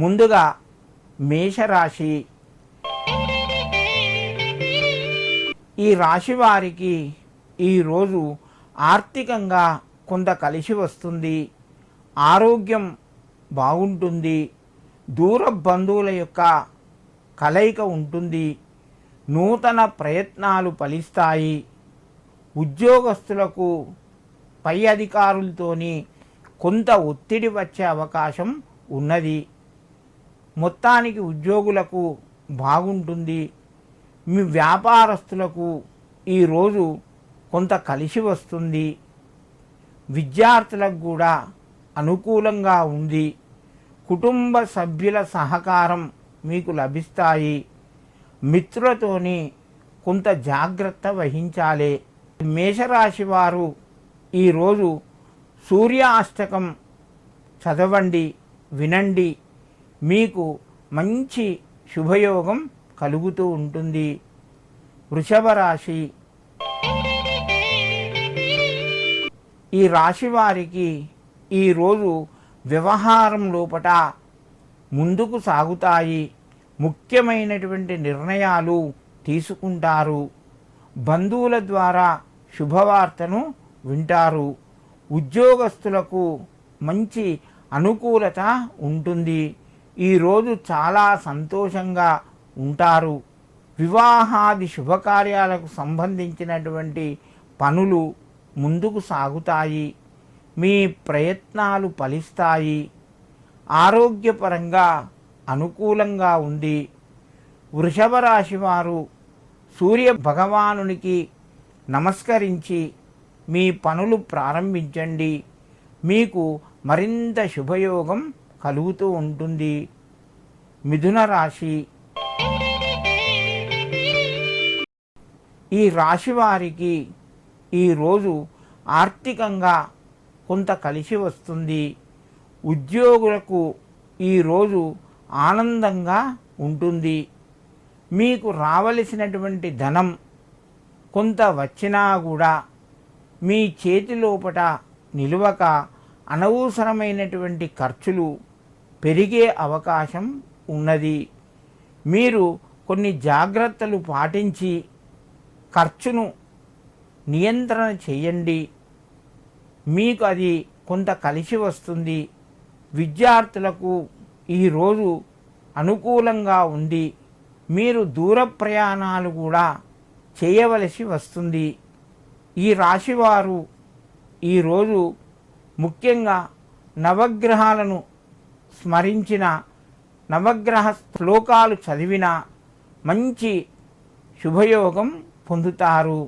ముందుగా మేషరాశి. ఈ రాశి వారికి ఈరోజు ఆర్థికంగా కొంత కలిసి వస్తుంది. ఆరోగ్యం బాగుంటుంది. దూర బంధువుల యొక్క కలయిక ఉంటుంది. నూతన ప్రయత్నాలు ఫలిస్తాయి. ఉద్యోగస్తులకు పై అధికారులతోని కొంత ఒత్తిడి వచ్చే అవకాశం ఉన్నది. మొత్తానికి ఉద్యోగులకు బాగుంటుంది. మీ వ్యాపారస్తులకు ఈరోజు కొంత కలిసి వస్తుంది. విద్యార్థులకు కూడా అనుకూలంగా ఉంది. కుటుంబ సభ్యుల సహకారం మీకు లభిస్తాయి. మిత్రులతోని కొంత జాగ్రత్త వహించాలి. మేషరాశి వారు ఈరోజు సూర్య అష్టకం చదవండి వినండి మీకు మంచి శుభయోగం కలుగుతూ ఉంటుంది. వృషభ రాశి. ఈ రాశి వారికి ఈరోజు వ్యవహారం లోపట ముందుకు సాగుతాయి. ముఖ్యమైనటువంటి నిర్ణయాలు తీసుకుంటారు. బంధువుల ద్వారా శుభవార్తను వింటారు. ఉద్యోగస్తులకు మంచి అనుకూలత ఉంటుంది. ఈరోజు చాలా సంతోషంగా ఉంటారు. వివాహాది శుభకార్యాలకు సంబంధించినటువంటి పనులు ముందుకు సాగుతాయి. మీ ప్రయత్నాలు ఫలిస్తాయి. ఆరోగ్యపరంగా అనుకూలంగా ఉంది వృషభ రాశి వారు సూర్య భగవానునికి నమస్కరించి మీ పనులు ప్రారంభించండి. మీకు మరింత శుభయోగం కలుగుతూ ఉంటుంది. మిథున రాశి. ఈ రాశి వారికి ఈరోజు ఆర్థికంగా కొంత కలిసి వస్తుంది. ఉద్యోగులకు ఈరోజు ఆనందంగా ఉంటుంది. మీకు రావలసినటువంటి ధనం కొంత వచ్చినా కూడా మీ చేతి లోపట నిలువక అనవసరమైనటువంటి ఖర్చులు పెరిగే అవకాశం ఉన్నది. మీరు కొన్ని జాగ్రత్తలు పాటించి ఖర్చును నియంత్రణ చేయండి. మీకు అది కొంత కలిసి వస్తుంది. విద్యార్థులకు ఈరోజు అనుకూలంగా ఉంది. మీరు దూర ప్రయాణాలు కూడా చేయవలసి వస్తుంది. ఈ రాశివారు ఈరోజు ముఖ్యంగా నవగ్రహాలను స్మరించిన నవగ్రహ శ్లోకాలు చదివిన మంచి శుభయోగం పొందుతారు.